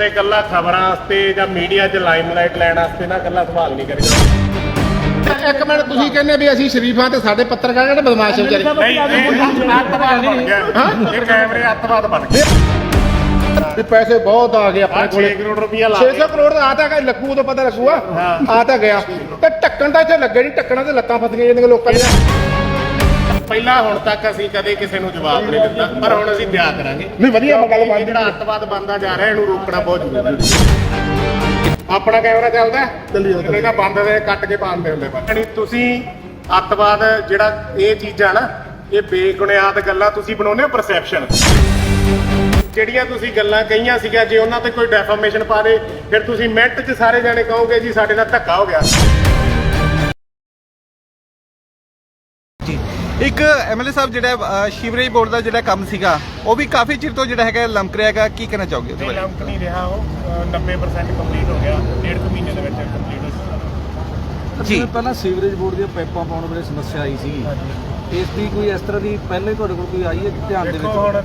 ਤੇ ਕੱਲਾ ਖਬਰਾਂ ਵਾਸਤੇ ਜਾਂ ਮੀਡੀਆ 'ਚ ਲਾਈਮਲਾਈਟ ਲੈਣ ਵਾਸਤੇ ਨਾ ਕੱਲਾ ਸਵਾਲ ਨਹੀਂ ਕਰੀਦਾ। ਇੱਕ ਮਿੰਟ ਤੁਸੀਂ ਕਹਿੰਦੇ ਵੀ ਅਸੀਂ ਸ਼ਰੀਫਾਂ ਤੇ ਸਾਡੇ ਪੱਤਰਕਾਰ ਕਿਹੜੇ ਬਦਮਾਸ਼ ਆ ਵਿਚਾਰੇ? ਨਹੀਂ ਇਹ ਕੈਮਰੇ ਅੱਤਵਾਦ ਬਣ ਗਏ। ਵੀ ਪੈਸੇ ਬਹੁਤ ਆ ਗਏ ਆਪਣੇ 6 ਕੋਲੇ। ਕਰੋੜ ਰੁਪਇਆ ਲਾ 600 ਕਰੋੜ ਦਾ ਆ ਤਾਂ ਗਿਆ ਲੱਗੂ ਉਦੋਂ ਪਤਾ ਲੱਗੂਗਾ। ਆ ਤਾਂ ਗਿਆ। ਤੇ ਢੱਕਣ ਤਾਂ ਇੱਥੇ ਲੱਗੇ ਨਹੀਂ ਢੱਕਣਾ ਤੇ ਲੱਤਾਂ ਫਸ ਗਈਆਂ ਜਾਂਦੀਆਂ ਲੋਕਾਂ ਦੀਆਂ। ਪਹਿਲਾਂ ਹੁਣ ਤੱਕ ਅਸੀਂ ਕਦੇ ਕਿਸੇ ਨੂੰ ਜਵਾਬ ਨਹੀਂ ਦਿੱਤਾ ਪਰ ਹੁਣ ਅਸੀਂ ਦਿਆ ਕਰਾਂਗੇ। ਨਹੀਂ ਵਧੀਆ ਗੱਲ ਬਣ ਜਿਹੜਾ ਅੱਤਵਾਦ ਬੰਦਾ ਜਾ ਰਿਹਾ ਇਹਨੂੰ ਰੋਕਣਾ ਬਹੁਤ ਜ਼ਰੂਰੀ ਹੈ। ਆਪਣਾ ਕੈਮਰਾ ਚੱਲਦਾ? ਚੱਲੀ ਜਾਂਦਾ। ਇਹਦਾ ਬੰਦ ਦੇ ਕੱਟ ਕੇ ਪਾਉਂਦੇ ਹੁੰਦੇ ਪਰ ਯਾਨੀ ਤੁਸੀਂ ਅੱਤਵਾਦ ਜਿਹੜਾ ਇਹ ਚੀਜ਼ਾਂ ਨਾ ਇਹ ਬੇਬੁਨਿਆਦ ਗੱਲਾਂ ਤੁਸੀਂ ਬਣਾਉਂਦੇ ਹੋ ਪਰਸੈਪਸ਼ਨ ਜਿਹੜੀਆਂ ਤੁਸੀਂ ਗੱਲਾਂ ਕਹੀਆਂ ਸੀਗਾ ਜੇ ਉਹਨਾਂ ਤੇ ਕੋਈ ਡੈਫਾਮੇਸ਼ਨ ਪਾ ਦੇ ਫਿਰ ਤੁਸੀਂ ਮਿੰਟ 'ਚ ਸਾਰੇ ਜਾਣੇ ਕਹੋਗੇ ਜੀ ਸਾਡੇ ਨਾਲ ਧੱਕਾ ਹੋ ਗਿਆ। ਇੱਕ ਐਮਐਲਏ ਸਾਹਿਬ ਜਿਹੜਾ ਸੀਵਰੇਜ ਬੋਰਡ ਦਾ ਜਿਹੜਾ ਕੰਮ ਸੀਗਾ ਉਹ ਵੀ ਕਾਫੀ ਚਿਰ ਤੋਂ ਜਿਹੜਾ ਹੈਗਾ ਲੰਮਕ ਰਿਹਾ ਹੈਗਾ। ਕੀ ਕਹਿਣਾ ਚਾਹੋਗੇ ਉਹਦੇ ਬਾਰੇ? ਲੰਕ ਨਹੀਂ ਰਿਹਾ ਉਹ ਅਹ 90% ਕੰਪਲੀਟ ਹੋ ਗਿਆ। ਡੇਢ ਕੁ ਮਹੀਨੇ ਦੇ ਵਿੱਚ ਕੰਪਲੀਟ ਹੋ ਜਾਊਗਾ ਜੀ। ਪਹਿਲਾਂ ਸੀਵਰੇਜ ਬੋਰਡ ਦੀਆਂ ਪਾਈਪਾਂ ਪਾਉਣ ਵੇਲੇ ਸਮੱਸਿਆ ਆਈ ਸੀਗੀ। ਇਸ ਦੀ ਕੋਈ ਇਸ ਤਰ੍ਹਾਂ ਦੀ ਪਹਿਲੇ ਤੁਹਾਡੇ ਕੋਲ ਕੋਈ ਆਈ ਹੈ ਧਿਆਨ ਦੇ ਵਿੱਚ? ਹੁਣ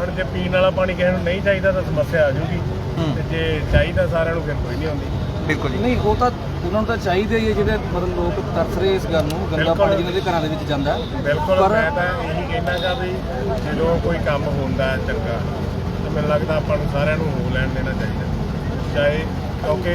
ਹੁਣ ਜੇ ਪੀਣ ਵਾਲਾ ਪਾਣੀ ਕਿਸੇ ਨੂੰ ਨਹੀਂ ਚਾਹੀਦਾ ਤਾਂ ਸਮੱਸਿਆ ਆ ਜਾਊਗੀ। ਹੂੰ। ਤੇ ਜੇ ਚਾਹੀਦਾ ਸਾਰਿਆਂ ਨੂੰ ਫਿਰ ਕੋਈ ਨਹੀਂ ਆਉਂਦੀ। ਬਿਲਕੁਲ ਜੀ ਨਹੀਂ ਉਹ ਤਾਂ ਉਹਨਾਂ ਨੂੰ ਤਾਂ ਚਾਹੀਦਾ ਹੀ ਹੈ ਜਿਹੜੇ ਮਤਲਬ ਲੋਕ ਤਰਸ ਰਹੇ ਇਸ ਗੱਲ ਨੂੰ ਗੰਦਾ ਬਿਲਕੁਲ। ਪਾਣੀ ਜਿਹਨਾਂ ਦੇ ਘਰਾਂ ਦੇ ਵਿੱਚ ਜਾਂਦਾ ਹੈ। ਬਿਲਕੁਲ ਪਰ- ਮੈਂ ਤਾਂ ਇਹੀ ਕਹਿਣਾਗਾ ਵੀ ਜਦੋਂ ਕੋਈ ਕੰਮ ਹੁੰਦਾ ਹੈ ਚੰਗਾ ਤੇ ਮੈਨੂੰ ਲੱਗਦਾ ਆਪਾਂ ਨੂੰ ਸਾਰਿਆਂ ਨੂੰ ਹੋ ਲੈਣ ਦੇਣਾ ਚਾਹੀਦਾ ਚਾਹੇ ਕਿਉਂਕਿ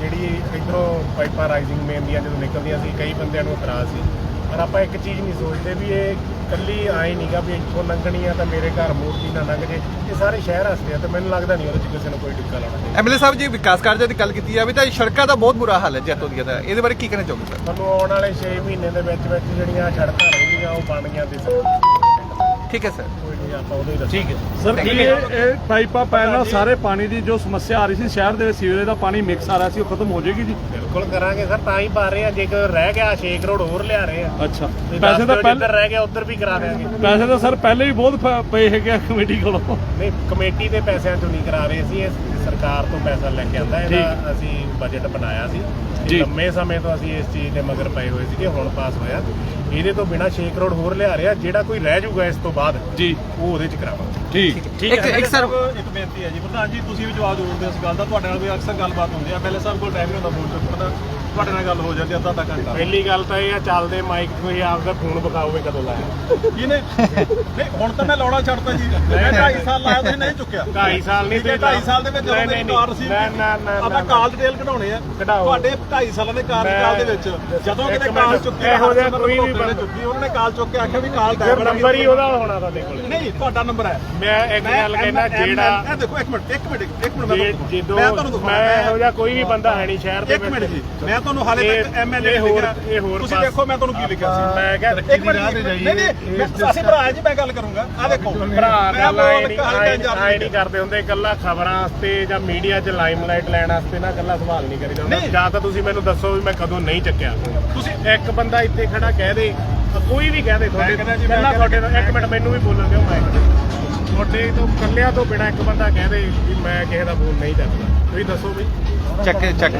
ਜਿਹੜੀ ਇਧਰੋਂ ਪਾਈਪਾਂ ਰਾਈਜ਼ਿੰਗ ਮੇਨ ਦੀਆਂ ਜਦੋਂ ਨਿਕਲਦੀਆਂ ਸੀ ਕਈ ਬੰਦਿਆਂ ਨੂੰ ਇਤਰਾਜ਼ ਸੀ ਪਰ ਆਪਾਂ ਇੱਕ ਚੀਜ਼ ਨਹੀਂ ਸੋਚਦੇ ਵੀ ਇਹ ਕੱਲੀ ਆਏ ਨਹੀਂਗਾ ਵੀ ਇੱਥੋਂ ਲੰਘਣੀ ਆ ਤਾਂ ਮੇਰੇ ਘਰ ਮੂਰਤੀ ਨਾ ਲੰਘ ਜੇ। ਇਹ ਸਾਰੇ ਸ਼ਹਿਰ ਵਾਸਤੇ ਆ ਤੇ ਮੈਨੂੰ ਲੱਗਦਾ ਨਹੀਂ ਉਹਦੇ 'ਚ ਕਿਸੇ ਨੂੰ ਕੋਈ ਟਿੱਕਾ ਲਾਉਣਾ ਚਾਹੀਦਾ। ਐਮਐਲਏ ਸਾਹਿਬ ਜੀ ਵਿਕਾਸ ਕਾਰਜਾਂ ਦੀ ਗੱਲ ਕੀਤੀ ਜਾਵੇ ਤਾਂ ਸੜਕਾਂ ਦਾ ਬਹੁਤ ਬੁਰਾ ਹਾਲ ਹੈ ਜੈਤੋ ਦੀਆਂ ਦਾ ਇਹਦੇ ਬਾਰੇ ਕੀ ਕਹਿਣਾ ਚਾਹੋਗੇ ਸਰ? ਤੁਹਾਨੂੰ ਆਉਣ ਵਾਲੇ 6 ਮਹੀਨੇ ਦੇ ਵਿੱਚ ਵਿੱਚ ਜਿਹੜੀਆਂ ਸੜਕਾਂ ਰਹਿੰਦੀਆਂ ਉਹ ਬਣੀਆਂ ਦਿਸਣ ਠੀਕ ਹੈ ਸਰ। ਕੋਈ ਨਹੀਂ ਆਪਾਂ ਉਦੋਂ ਹੀ ਦੱਸਾਂਗੇ ਠੀਕ ਹੈ। ਸਰ ਇਹ ਇਹ ਪਾਈਪਾਂ ਪਹਿਲਾਂ ਸਾਰੇ ਪਾਣੀ ਦੀ ਜੋ ਸਮੱਸਿਆ ਆ ਰਹੀ ਸੀ ਸ਼ਹਿਰ ਦੇ ਵਿੱਚ ਸੀਵਰੇਜ ਦਾ ਪਾਣੀ ਮਿਕਸ ਆ ਰਿਹਾ ਸੀ ਉਹ ਖਤਮ ਹੋ ਜਾਏਗੀ ਜੀ? ਬਿਲਕੁਲ ਕਰਾਂਗੇ ਸਰ ਤਾਂ ਹੀ ਪਾ ਰਹੇ ਆ ਜੇਕਰ ਰਹਿ ਗਿਆ 6 ਕਰੋੜ ਹੋਰ ਲਿਆ ਰਹੇ ਆ ਅੱਛਾ। ਪੈਸੇ ਤਾਂ ਪਹਿਲੇ ਰਹਿ ਗਿਆ ਉਧਰ ਵੀ ਕਰਾ ਦੇਾਂਗੇ ਪੈਸੇ ਤਾਂ ਸਰ ਪਹਿਲੇ ਹੀ ਬਹੁਤ ਪ- ਪਏ ਹੈਗੇ ਆ ਕਮੇਟੀ ਕੋਲੋਂ। ਨਹੀਂ ਕਮੇਟੀ ਦੇ ਪੈਸਿਆਂ ਚੋਂ ਨਹੀਂ ਕਰਾ ਰਹੇ ਸੀ ਇਹ ਸਰਕਾਰ ਤੋਂ ਪੈਸਾ ਲੈ ਕੇ ਆਂਦਾ ਇਹਦਾ ਅਸੀਂ ਬਜਟ ਬਣਾਇਆ ਸੀ। ਜੀ। ਲੰਮੇ ਸਮੇਂ ਤੋਂ ਅਸੀਂ ਇਸ ਚੀਜ਼ ਦੇ ਮਗਰ ਪਏ ਹੋਏ ਸੀਗੇ ਹੁਣ ਪਾਸ ਹੋਇਆ। ਇਹਦੇ ਤੋਂ ਬਿਨਾ 6 ਕਰੋੜ ਹੋਰ ਲਿਆ ਰਿਹਾ ਜਿਹੜਾ ਕੋਈ ਰਹਿ ਜਾਊਗਾ ਇਸ ਤੋਂ ਬਾਅਦ ਜੀ। ਉਹ ਉਹਦੇ ਚ ਕਰਾਵਾਂਗੇ। ਠੀਕ। ਇੱਕ ਇੱਕ ਸਰ ਇੱਕ ਬੇਨਤੀ ਹੈ ਜੀ। ਪ੍ਰਧਾਨ ਜੀ ਤੁਸੀਂ ਵੀ ਜਵਾਬ ਦਿਓ ਇਸ ਗੱਲ ਦਾ। ਤੁਹਾਡੇ ਨਾਲ ਵੀ ਅਕਸਰ ਗੱਲਬਾਤ ਹੁੰਦੀ ਹੈ ਪਹਿਲੇ ਸਾਹਿਬ ਕੋਲ ਟਾਈਮ ਨਹੀਂ ਹੁੰਦਾ ਫੋਨ ਚੁੱਕਣ ਦਾ ਤੁਹਾਡੇ ਨਾਲ ਗੱਲ ਹੋ ਜਾਂਦੀ ਅੱਧਾ ਅੱਧਾ ਘੰਟਾ। ਪਹਿਲੀ ਗੱਲ ਤਾਂ ਇਹ ਆ ਚੱਲਦੇ ਮਾਈਕ ਕੋਈ ਆਪਦਾ ਫੋਨ ਵਿਖਾਓਗੇ ਕਦੋਂ ਲਾਇਆ। ਕਿਹਨੇ? ਨਹੀਂ ਹੁਣ ਤਾਂ ਮੈਂ ਲਾਉਣਾ ਛੱਡਤਾ ਜੀ। ਮੈਂ 2.5 ਸਾਲ ਲਾਇਆ ਤੁਸੀਂ ਨਹੀਂ ਚੁੱਕਿਆ। 2.5 ਸਾਲ ਨਹੀਂ ਹੈ, ਢਾਈ ਸਾਲ ਦੇ ਵਿੱਚ ਜਦੋਂ ਮੇਰੀ ਕਾਰ ਰਿਸੀਵ ਨਾ, ਨਾ, ਨਾ, ਆਪਾਂ ਕਾਲ ਡਿਟੇਲ ਕਢਾਉਣੇ ਆ। ਤੁਹਾਡੇ 2.5 ਸਾਲਾਂ ਦੇ ਕਾਰਜਕਾਲ ਦੇ ਵਿੱਚ ਜਦੋਂ ਕਿਤੇ ਕਾਲ ਚੁੱਕੀ ਇਹੋ ਜਿਹਾ ਕੋਈ ਵੀ ਬੰਦਾ- ਚੁੱਕੀ ਉਹਨਾਂ ਨੇ ਕਾਲ ਚੁੱਕ ਕੇ ਆਖਿਆ ਵੀ ਕਾਲ ਡਰਾਈਵਰ ਨੰਬਰ ਹੀ ਉਹਦਾ ਹੋਣਾ ਤੁਹਾਡੇ ਕੋਲ ਨਹੀਂ ਤੁਹਾਡਾ ਨੰਬਰ ਹੈ। ਮੈਂ ਇੱਕ ਗੱਲ ਕਹਿਣਾ ਜਿਹੜਾ ਇਹ ਦੇਖੋ ਇੱਕ ਮਿੰਟ ਇੱਕ ਮਿੰਟ ਇੱਕ ਮਿੰਟ ਮੈਂ ਤੁਹਾਨੂੰ ਜਦੋਂ ਮੈਂ ਇਹੋ ਜਿਹਾ ਕੋਈ ਵੀ ਬੰਦਾ ਹੈ ਨਹੀਂ ਸ਼ਹਿਰ ਦੇ ਇੱਕ ਮਿੰਟ ਜੀ ਮੈਂ ਤੁਹਾਨੂੰ ਹਾਲੇ ਤੱਕ ਐਮਐਲਏ ਲਿਖਿਆ। ਤੁਸੀਂ ਦੇਖੋ ਮੈਂ ਤੁਹਾਨੂੰ ਕੀ ਲਿਖਿਆ ਸੀ। ਮੈਂ ਕਿਹਾ ਇੱਕ ਮਿੰਟ ਨਹੀਂ ਨਹੀਂ ਮੈਂ- ਅਸੀਂ ਭਰਾ ਜੀ ਮੈਂ ਗੱਲ ਕਰੂੰਗਾ। ਆ ਦੇਖੋ। ਭਰਾ ਮੈਂ ਗੱਲ ਬੋਲ ਨਹੀਂ ਕਰਦੇ ਹੁੰਦੇ ਇਕੱਲਾ ਖਬਰਾਂ ਵਾਸਤੇ ਜਾਂ ਮੀਡੀਆ 'ਚ ਲਾਈਮਲਾਈਟ ਲੈਣ ਵਾਸਤੇ ਨਾ ਇਕੱਲਾ ਸਵਾਲ ਨਹੀਂ ਹੁੰਦਾ। ਨਹੀਂ। ਜਾਂ ਤਾਂ ਤੁਸੀਂ ਮੈਨੂੰ ਦੱਸੋ ਵੀ ਮੈਂ ਕਦੋਂ ਨਹੀਂ ਚੱਕਿਆ। ਤੁਸੀਂ ਇੱਕ ਬੰਦਾ ਇੱਥੇ ਖੜਾ ਕਹਿ ਦੇ ਕੋਈ ਵੀ ਕਹਿ ਦੇ ਤੁਹਾਡੇ ਕਹਿੰਦਾ ਮੈਂ ਕਹਿੰਦਾ- ਤੁਹਾਡੇ ਤੋਂ ਇੱਕ ਮਿੰਟ ਮੈਨੂੰ ਵੀ ਬੋਲਣ ਦਿਓ ਮੈਂ ਤੁਹਾਡੇ ਤੋਂ ਇਕੱਲਿਆਂ ਤੋਂ ਬਿਨਾ ਇੱਕ ਬੰਦਾ ਕਹਿ ਦੇ ਵੀ ਮੈਂ ਕਿਸੇ ਦਾ ਫੋਨ ਨਹੀਂ ਚੱਕਦਾ। ਤੁਸੀਂ ਦੱਸੋ ਬਈ ਚੱਕ ਚੱਕ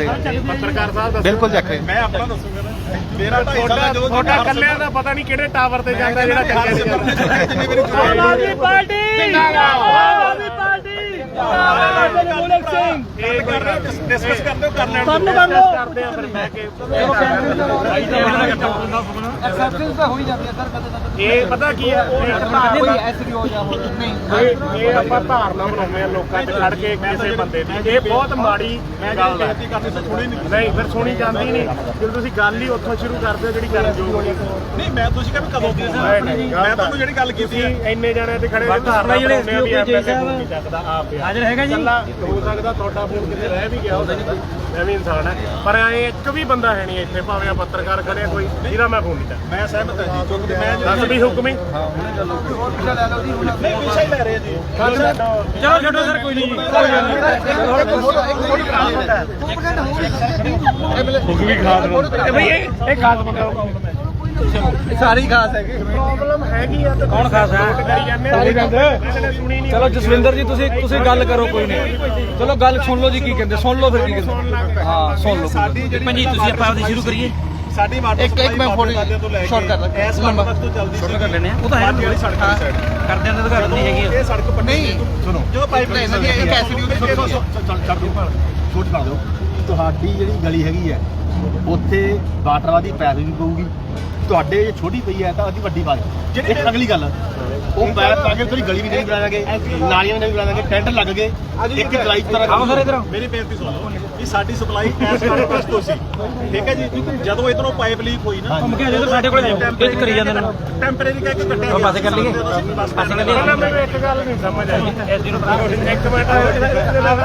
ਪੱਤਰਕਾਰ ਸਾਹਿਬ ਦੱਸੋ। ਬਿਲਕੁਲ ਚੱਕ ਰਹੇ ਮੈਂ ਆਪਣਾ ਦੱਸੂਗਾ ਨਾ। ਮੇਰਾ 2.5 ਸਾਲ ਤੁਹਾਡਾ ਜਦੋਂ ਤੁਹਾਡਾ ਇਕੱਲਿਆਂ ਦਾ ਪਤਾ ਨਹੀਂ ਕਿਹੜੇ ਟਾਵਰ ਤੇ ਜਾਂਦਾ ਜਿਹੜਾ ਚੱਕਿਆ ਨਹੀਂ ਜਾਂਦਾ। ਜਿੰਨੀ ਮੇਰੀ ਆਮ ਆਦਮੀ ਪਾਰਟੀ! ਇਹ ਕਰ ਰਹੇ ਹੋ ਡਿਸਕਸ ਕਰਦੇ ਹੋ ਕਰ ਲੈਣ ਸਾਨੂੰ ਕਰ ਲਓ ਕਰਦੇ ਆ ਫਿਰ ਬਹਿ ਕੇ ਐਕਸੈਪਟੈਂਸ ਤਾਂ ਹੋ ਹੀ ਜਾਂਦੀ ਹੈ ਸਰ ਕਦੇ ਨਾ ਕਦੇ ਇਹ ਪਤਾ ਕੀ ਜਾਂ ਹੋਰ ਨਹੀਂ ਇਹ ਆਪਾਂ ਧਾਰਨਾ ਬਣਾਉਂਦੇ ਆ ਲੋਕਾਂ 'ਚ ਖੜ ਕੇ ਕਿਸੇ ਬੰਦੇ ਦੀ ਇਹ ਬਹੁਤ ਮਾੜੀ ਗੱਲ ਹੈ ਨਹੀਂ ਫਿਰ ਸੁਣੀ ਜਾਂਦੀ ਨਹੀਂ ਜਦੋਂ ਤੁਸੀਂ ਗੱਲ ਹੀ ਉੱਥੋਂ ਸ਼ੁਰੂ ਕਰਦੇ ਹੋ ਜਿਹੜੀ ਕਰਨ ਯੋਗ ਨਹੀਂ ਨਹੀਂ ਮੈਂ ਤੁਸੀਂ ਕਹਿੰਦੇ ਕਦੋਂ ਦੀ ਨਹੀਂ, ਨਹੀਂ, ਮੈਂ ਤੁਹਾਨੂੰ ਜਿਹੜੀ ਗੱਲ ਕੀਤੀ ਹੈ ਇੰਨੇ ਜਣੇ ਤੇ ਖੜੇ ਹੋ ਧਾਰਨਾ ਵੀ ਹਾਜ਼ਰ ਹੈਗਾ ਜੀ ਹੋ ਸਕਦਾ ਤੁਹਾਡਾ ਫੋਨ ਕਿਤੇ ਰਹਿ ਵੀ ਗਿਆ ਹੋਵੇ। ਮੈਂ ਵੀ ਇਨਸਾਨ ਹੈ। ਪਰ ਐ ਇੱਕ ਵੀ ਬੰਦਾ ਹੈ ਨਹੀਂ ਇੱਥੇ ਭਾਵੇਂ ਆ ਪੱਤਰਕਾਰ ਖੜੇ ਆ ਕੋਈ ਜਿਹਦਾ ਮੈਂ ਫੋਨ ਨਹੀਂ ਚੱਕਦਾ। ਮੈਂ ਸਹਿਮਤ ਹਾਂ ਜੀ ਕਿਉਂਕਿ ਮੈਂ ਦੱਸ ਵੀ ਹੁਕਮੀ ਨਹੀਂ ਵਿਸ਼ਾ ਹੀ ਲੈ ਰਹੇ ਜੀ। ਚਲੋ ਛੱਡੋ ਸਰ ਕੋਈ ਨਹੀਂ। ਬਈ ਇਹ ਇਹ ਖਾਸ ਬੰਦਾ ਸਾਰੀ ਖਾਸ ਹੈਗੇ। ਪ੍ਰੋਬਲਮ ਹੈਗੀ ਆ ਤੇ ਕੌਣ ਖਾਸ ਹੈ? ਕਰੀ ਜਾਂਦੇ ਚਲੋ ਜਸਵਿੰਦਰ ਜੀ ਤੁਸੀਂ ਤੁਸੀਂ ਗੱਲ ਕਰੋ ਕੋਈ ਨਹੀਂ। ਚਲੋ ਗੱਲ ਸੁਣ ਲਓ ਜੀ ਕੀ ਕਹਿੰਦੇ। ਸੁਣ ਲਓ ਫਿਰ ਕੀ ਕਹਿੰਦੇ। ਹਾਂ ਸੁਣ ਲਓ। ਸਾਡੀ ਜਿਹੜੀ ਪੰਜੀ ਤੁਸੀਂ ਆਪਾਂ ਆਪਦੀ ਸ਼ੁਰੂ ਕਰੀਏ। ਸਾਡੀ ਵਾਟਰ ਇੱਕ- ਇੱਕ ਮੈਂ ਫੋਟੋ ਤੋਂ ਲੈ short ਕਰਦਾ। ਕੇ ਇਸ ਲੰਬਾ। ਤੋਂ ਚੱਲਦੀ ਸੀ ਕਰ ਲੈਣੇ ਆ। ਉਹ ਤਾਂ ਹੈ ਵਾਲੀ ਸੜਕ ਦੀ ਸਾਈਡ ਕਰਦੇ ਨੇ ਤਾਂ ਘਰ ਨਹੀਂ ਹੈਗੀ ਇਹ ਸੜਕ ਪੱਟੀ ਨਹੀਂ ਸੁਣੋ। ਜਦੋਂ ਪਾਈਪ ਇਹਨਾਂ ਦੀ ਇੱਕ ਐਸਡੀ ਉਹਦੀ ਛੋਟੀ ਹੈ। ਛੱਡ ਛੋਟ ਕਰ ਦਿਓ। ਤੁਹਾਡੀ ਜਿਹੜੀ ਗਲੀ ਹੈਗੀ ਹੈ ਉੱਥੇ ਵਾਟਰਵਾ ਦੀ ਪੈਪ ਵੀ ਪਊਗੀ ਤੁਹਾਡੇ ਜੇ ਛੋਟੀ ਪਈ ਹੈ ਤਾਂ ਉਹਦੀ ਵੱਡੀ ਪਾ ਦਿਓ ਜਿਹੜੀ ਇੱਕ ਅਗਲੀ ਗੱਲ ਉਹ ਪੈਪ ਪਾ ਕੇ ਥੋੜੀ ਗਲੀ ਵੀ ਨਹੀਂ ਬਣਾਵਾਂਗੇ ਨਾਲੀਆਂ ਵੀ ਨਹੀਂ ਬਣਾਵਾਂਗੇ ਟੈਂਟ ਲੱਗ ਗਏ ਇੱਕ ਜੁਲਾਈ ਤਰ੍ਹਾਂ ਆਓ ਸਰ ਇਧਰ ਮੇਰੀ ਬੇਨਤੀ ਸੁਣ ਲਓ ਕਿ ਸਾਡੀ ਸਪਲਾਈ ਐਸ ਕਾਰਡ ਤੋਂ ਸੀ ਠੀਕ ਹੈ ਜੀ ਜਦੋਂ ਇਧਰੋਂ ਪਾਈਪ ਲੀਕ ਹੋਈ ਨਾ ਘੁੰਮ ਕੇ ਆ ਜਾਓ ਸਾਡੇ ਕੋਲ ਇਹ ਕਰੀ ਜਾਂਦੇ ਨੇ ਟੈਂਪਰੇਰੀ ਕਹਿ ਕੇ ਕੱਟਿਆ ਉਹ ਪਾਸੇ ਕਰ ਲਈਏ ਪਾਸੇ ਕਰ ਲਈਏ ਮੈਨੂੰ ਇੱਕ ਗੱਲ ਨਹੀਂ ਸਮਝ ਆਈ ਇੱਕ ਮਿੰਟ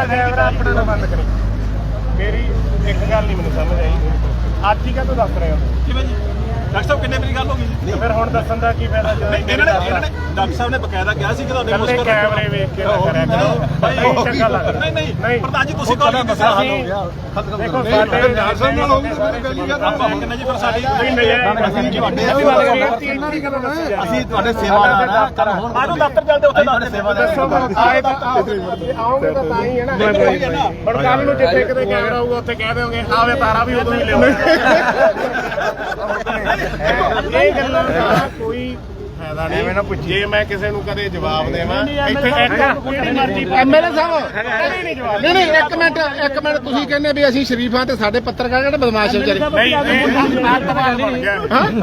ਕੈਮਰਾ ਆਪਣਾ ਬੰਦ ਕਰੀ ਮੇਰੀ ਇੱਕ ਗੱਲ ਨਹੀਂ ਮੈਨੂੰ ਸਮਝ ਆਈ। ਅੱਜ ਹੀ ਕਾ ਦੱਸ ਰਹੇ ਹੋ। ਕਿਵੇਂ ਜੀ? ਡਾਕਟਰ ਸਾਹਿਬ ਕਿੰਨੇ ਮੇਰੀ ਗੱਲ ਹੋ ਗਈ ਫਿਰ ਹੁਣ ਦੱਸਣ ਦਾ ਕੀ ਫਾਇਦਾ ਜਦੋਂ ਨਹੀਂ ਇਹਨਾਂ ਨੇ ਇਹਨਾਂ ਨੇ ਡਾਕਟਰ ਸਾਹਿਬ ਨੇ ਬਕਾਇਦਾ ਕਿਹਾ ਸੀ ਕਿ ਤੁਹਾਡੇ ਕੱਲੇ ਮੁਸ਼ਕਲ ਕੈਮਰੇ ਵੇਖ ਕੇ ਨਾ ਕਰਿਆ ਕਰੋ। ਨਹੀਂ ਚੰਗਾ ਲੱਗਦਾ। ਨਹੀਂ ਨਹੀਂ ਪ੍ਰਧਾਨ ਜੀ ਤੁਸੀਂ ਕਹੋ ਕਿ ਅਸੀਂ ਦੇਖੋ ਸਾਡੇ ਨਾਲ ਨਾਲ ਹੋਊਗੀ ਆਪਾਂ ਹੁਣ ਕਿੰਨਾ ਜੀ ਫਿਰ ਸਾਡੀ ਅਸੀਂ ਤੁਹਾਡੇ ਅਸੀਂ ਤੁਹਾਡੇ ਸੇਵਾਦਾਰ ਹਾਂ ਕਰ ਹੁਣ ਆਨੂੰ ਦਫ਼ਤਰ ਚੱਲਦੇ ਉੱਥੇ ਤੁਹਾਡੇ ਸੇਵਾਦਾਰ ਹਾਂ। ਆਏ ਤਾਂ ਆਉਂਗੇ ਤਾਂ ਤਾਂ ਹੀ ਹੈ ਨਾ। ਹੁਣ ਕੱਲ ਨੂੰ ਜਿੱਥੇ ਕਿਤੇ ਕੈਮਰਾ ਆਊਗਾ ਉੱਥੇ ਕਹਿ ਦਿਓਗੇ ਆਵੇ ਤਾਰਾ ਵੀ ਉਦੋਂ ਹੀ ਲਿਓ ਇਹ ਗੱਲਾਂ ਦਾ ਕੋਈ ਫਾਇਦਾ ਨਹੀਂ। ਐਵੇਂ ਨਾ ਜੇ ਮੈਂ ਕਿਸੇ ਨੂੰ ਕਦੇ ਜਵਾਬ ਦੇਵਾਂ ਇੱਥੇ ਮਰਜ਼ੀ ਐਮਐਲਏ ਸਾਹਿਬ ਕਦੇ ਨਹੀਂ ਜਵਾਬ। ਨਹੀਂ ਨਹੀਂ ਇੱਕ ਮਿੰਟ ਇੱਕ ਮਿੰਟ ਤੁਸੀਂ ਕਹਿੰਦੇ ਵੀ ਅਸੀਂ ਸ਼ਰੀਫਾਂ ਤੇ ਸਾਡੇ ਪੱਤਰਕਾਰ ਜਿਹੜੇ ਬਦਮਾਸ਼ ਵਿਚਾਰੇ। ਨਹੀਂ ਇਹ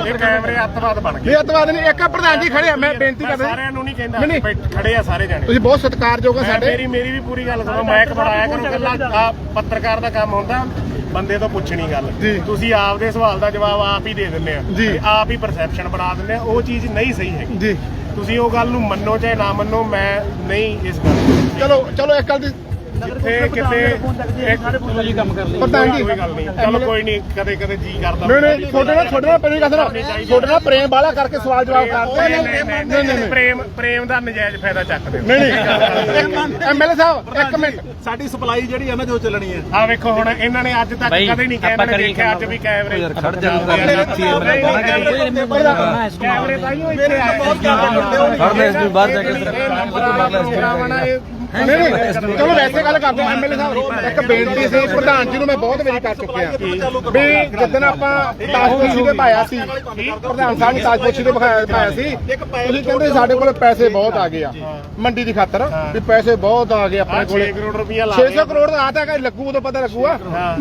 ਇਹ ਕੈਮਰੇ ਅੱਤਵਾਦ ਬਣ ਗਏ। ਵੀ ਅਤਵਾਦ ਨਹੀਂ ਇੱਕ ਪ੍ਰਧਾਨ ਜੀ ਖੜੇ ਆ ਮੈਂ ਬੇਨਤੀ ਕਰਦਾ। ਸਾਰਿਆਂ ਨੂੰ ਨਹੀਂ ਕਹਿੰਦਾ ਖੜੇ ਆ ਸਾਰੇ ਜਾਣੇ। ਤੁਸੀਂ ਬਹੁਤ ਸਤਿਕਾਰਯੋਗ ਆ ਸਾਡੇ। ਮੇਰੀ ਮੇਰੀ ਵੀ ਪੂਰੀ ਗੱਲ ਸੁਣੋ ਮੈਂ ਇੱਕ ਬਣਾਇਆ ਕਰੋ ਕੱਲਾ ਆ ਪੱਤਰਕਾਰ ਦਾ ਕੰਮ ਹੁੰਦਾ। ਬੰਦੇ ਤੋਂ ਪੁੱਛਣੀ ਗੱਲ। ਤੁਸੀਂ ਆਪਦੇ ਸਵਾਲ ਦਾ ਜਵਾਬ ਆਪ ਹੀ ਦੇ ਦਿੰਦੇ ਆ। ਤੇ ਆਪ ਹੀ ਪਰਸੈਪਸ਼ਨ ਬਣਾ ਦਿੰਦੇ ਆ। ਉਹ ਚੀਜ਼ ਨਹੀਂ ਸਹੀ ਹੈਗੀ। ਜੀ। ਤੁਸੀਂ ਉਹ ਗੱਲ ਨੂੰ ਮੰਨੋ ਚਾਹੇ ਨਾ ਮੰਨੋ ਮੈਂ ਨਹੀਂ ਇਸ ਗੱਲ ਚਲੋ ਚਲੋ ਇੱਕ ਗੱਲ ਦੀ ਜਿੱਥੇ ਕਿਤੇ ਇੱਕ ਜੀ ਕੰਮ ਕਰ ਲਈ ਪ੍ਰਧਾਨ ਜੀ ਕੋਈ ਗੱਲ ਨਹੀਂ। ਚਲੋ ਕੋਈ ਨਹੀਂ ਕਦੇ ਕਦੇ ਜੀ ਕਰਦਾ। ਨਹੀਂ ਨਹੀਂ ਤੁਹਾਡੇ ਨਾਲ ਤੁਹਾਡੇ ਨਾਲ ਗੱਲ ਸੁਣੋ ਤੁਹਾਡੇ ਨਾਲ ਪ੍ਰੇਮ ਵਾਲਾ ਕਰਕੇ ਸਵਾਲ ਜਵਾਬ ਕਰਦੇ ਨਹੀਂ, ਨਹੀਂ ਨਹੀਂ, ਪ੍ਰੇਮ ਪ੍ਰੇਮ ਦਾ ਨਜਾਇਜ਼ ਫਾਇਦਾ ਚੱਕਦੇ। ਨਹੀਂ ਨਹੀਂ। ਐਮਐਲਏ ਸਾਹਿਬ ਇੱਕ ਮਿੰਟ। ਸਾਡੀ ਸਪਲਾਈ ਜਿਹੜੀ ਹੈ ਨਾ ਜੋ ਚੱਲਣੀ ਹੈ ਆ ਵੇਖੋ ਹੁਣ। ਇਹਨਾਂ ਨੇ ਅੱਜ ਤੱਕ ਕਦੇ ਨਹੀਂ ਕਿਹਾ ਇਹਨਾਂ ਨੇ ਦੇਖਿਆ ਅੱਜ। ਵੀ ਕੈਮਰੇ ਖੜ ਜਾ। ਕੈਮਰੇ ਤਾਂ ਹੀ ਇੱਥੇ ਆਏ ਹੋਣਗੇ। ਖੜਨਾ ਇਸ ਤੋਂ ਬਾਹਰ ਜਾ ਕੇ ਇਹ ਦਾ ਨਹੀਂ ਨਹੀਂ ਚਲੋ ਵੈਸੇ ਗੱਲ ਕਰਦੇ ਐਮਐਲਏ ਸਾਹਿਬ ਇੱਕ ਬੇਨਤੀ ਸੀ ਪ੍ਰਧਾਨ ਜੀ ਨੂੰ ਮੈਂ ਬਹੁਤ ਵਾਰੀ ਕਰ ਚੁੱਕਿਆ ਵੀ ਜਦੋਂ ਆਪਾਂ ਤਾਜਪੋਸ਼ੀ ਦੇ ਪਾਇਆ ਸੀ ਪ੍ਰਧਾਨ ਸਾਹਿਬ ਨੇ ਤਾਜਪੋਸ਼ੀ ਦੇ ਪਾਇਆ ਸੀ ਤੁਸੀਂ ਕਹਿੰਦੇ ਸਾਡੇ ਕੋਲ ਪੈਸੇ ਬਹੁਤ ਆ ਗਏ ਆ। ਮੰਡੀ ਦੀ ਖਾਤਰ ਵੀ ਪੈਸੇ ਬਹੁਤ ਆ ਗਏ ਆਪਣੇ ਕੋਲ। 6 ਕਰੋੜ ਰੁਪਇਆ ਲਾ 600 ਕਰੋੜ ਦਾ ਆ ਤਾਂ ਗਿਆ ਲੱਗੂ ਉਦੋਂ ਪਤਾ ਲੱਗੂਗਾ।